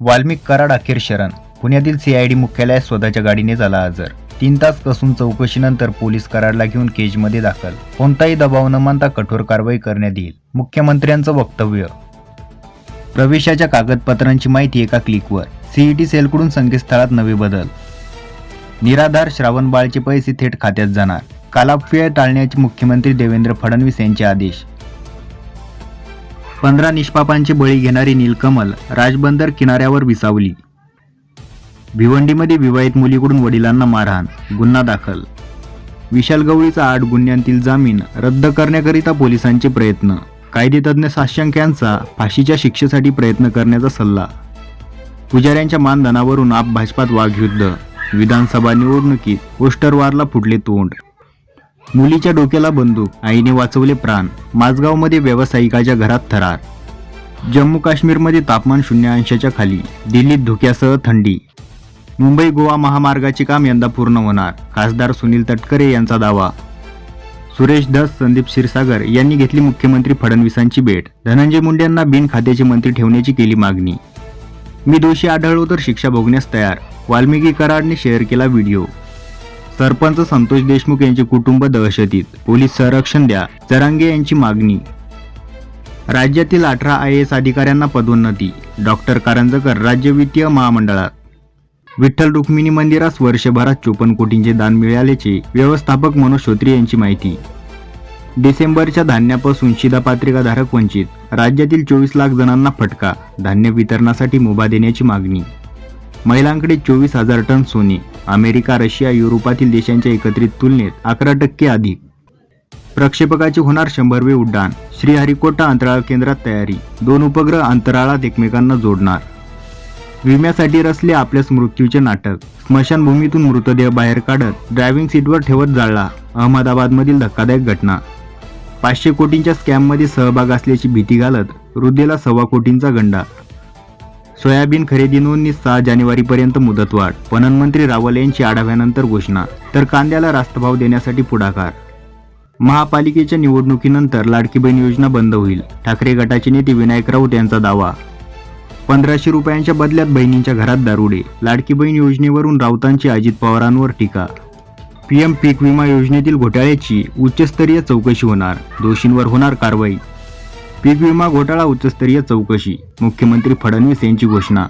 वाल्मिक कराड अखेर शरण. पुण्यातील सीआयडी मुख्यालयात स्वतःच्या गाडीने झाला हजर. तीन तास कसून चौकशीनंतर पोलीस कराडला घेऊन केजमध्ये दाखल. कोणताही दबाव न मानता कठोर कारवाई करण्यात येईल मुख्यमंत्र्यांचं वक्तव्य. प्रवेशाच्या कागदपत्रांची माहिती एका क्लिकवर. सीईटी सेलकडून संकेतस्थळात नवे बदल. निराधार श्रावणबाळचे पैसे थेट खात्यात जाणार. कालापव्यय टाळण्याचे मुख्यमंत्री देवेंद्र फडणवीस यांचे आदेश. पंधरा निष्पापांचे बळी घेणारी नीलकमल राजबंदर किनाऱ्यावर विसावली. भिवंडीमध्ये विवाहित मुलीकडून वडिलांना मारहाण गुन्हा दाखल. विशाल गवळीचा आठ गुन्ह्यांतील जामीन रद्द करण्याकरिता पोलिसांचे प्रयत्न. कायदेतज्ञ साशंक्यांचा फाशीच्या शिक्षेसाठी प्रयत्न करण्याचा सल्ला. पुजाऱ्यांच्या मानधनावरून आप भाजपात वाघयुद्ध विधानसभा निवडणुकीत पोस्टरवारला फुटले तोंड. मुलीच्या डोक्याला बंदूक आईने वाचवले प्राण माझगावमध्ये व्यावसायिकाच्या घरात थरार. जम्मू काश्मीरमध्ये तापमान शून्य अंशाच्या खाली दिल्लीत धुक्यासह थंडी. मुंबई गोवा महामार्गाचे काम यंदा पूर्ण होणार खासदार सुनील तटकरे यांचा दावा. सुरेश धस संदीप क्षीरसागर यांनी घेतली मुख्यमंत्री फडणवीसांची भेट. धनंजय मुंडे यांना बिन खात्याचे मंत्री ठेवण्याची केली मागणी. मी दोषी आढळलो तर शिक्षा भोगण्यास तयार. वाल्मिकी कराडने शेअर केला व्हिडिओ. सरपंच संतोष देशमुख यांचे कुटुंब दहशतीत. पोलीस संरक्षण द्या. जरांगे यांची मागणी. राज्यातील अठरा आय एस अधिकाऱ्यांना पदोन्नती. डॉक्टर कारंजकर राज्य वित्तीय महामंडळात. विठ्ठल रुक्मिणी मंदिरास वर्षभरात चोपन्न कोटींचे दान मिळाल्याचे व्यवस्थापक मनोज श्रोत्री यांची माहिती. डिसेंबरच्या धान्यापासून शिधापात्रिकाधारक वंचित. राज्यातील चोवीस लाख जणांना फटका. धान्य वितरणासाठी मुभा देण्याची मागणी. महिलांकडे चोवीस हजार टन सोने अमेरिका रशिया युरोपातील देशांच्या एकत्रित तुलनेत अकरा टक्के अधिक. प्रक्षेपकाचे होणार शंभरवे उड्डाण श्रीहरिकोटा अंतराळ केंद्रात तयारी दोन उपग्रह अंतराळात एकमेकांना जोडणार. विम्यासाठी रचले आपल्याच मृत्यूचे नाटक स्मशानभूमीतून मृतदेह बाहेर काढत ड्रायव्हिंग सीटवर ठेवत जाळला अहमदाबादमधील धक्कादायक घटना. पाचशे कोटींच्या स्कॅममध्ये सहभाग असल्याची भीती घालत वृद्धेला सव्वा कोटींचा गंडा सोयाबीन खरेदी नोंदणी सहा जानेवारीपर्यंत मुदतवाढ. पणन मंत्री रावल यांची आढाव्यानंतर घोषणा. तर कांद्याला रास्त भाव देण्यासाठी पुढाकार. महापालिकेच्या निवडणुकीनंतर लाडकी बहीण योजना बंद होईल. ठाकरे गटाचे नेते विनायक राऊत यांचा दावा. पंधराशे रुपयांच्या बदल्यात बहिणींच्या घरात दारुडे. लाडकी बहीण योजनेवरून राऊतांची अजित पवारांवर टीका. पीएम पीक विमा योजनेतील घोटाळ्याची उच्चस्तरीय चौकशी होणार. दोषींवर होणार कारवाई. पीक विमा घोटाळा उच्चस्तरीय चौकशी. मुख्यमंत्री फडणवीस यांची घोषणा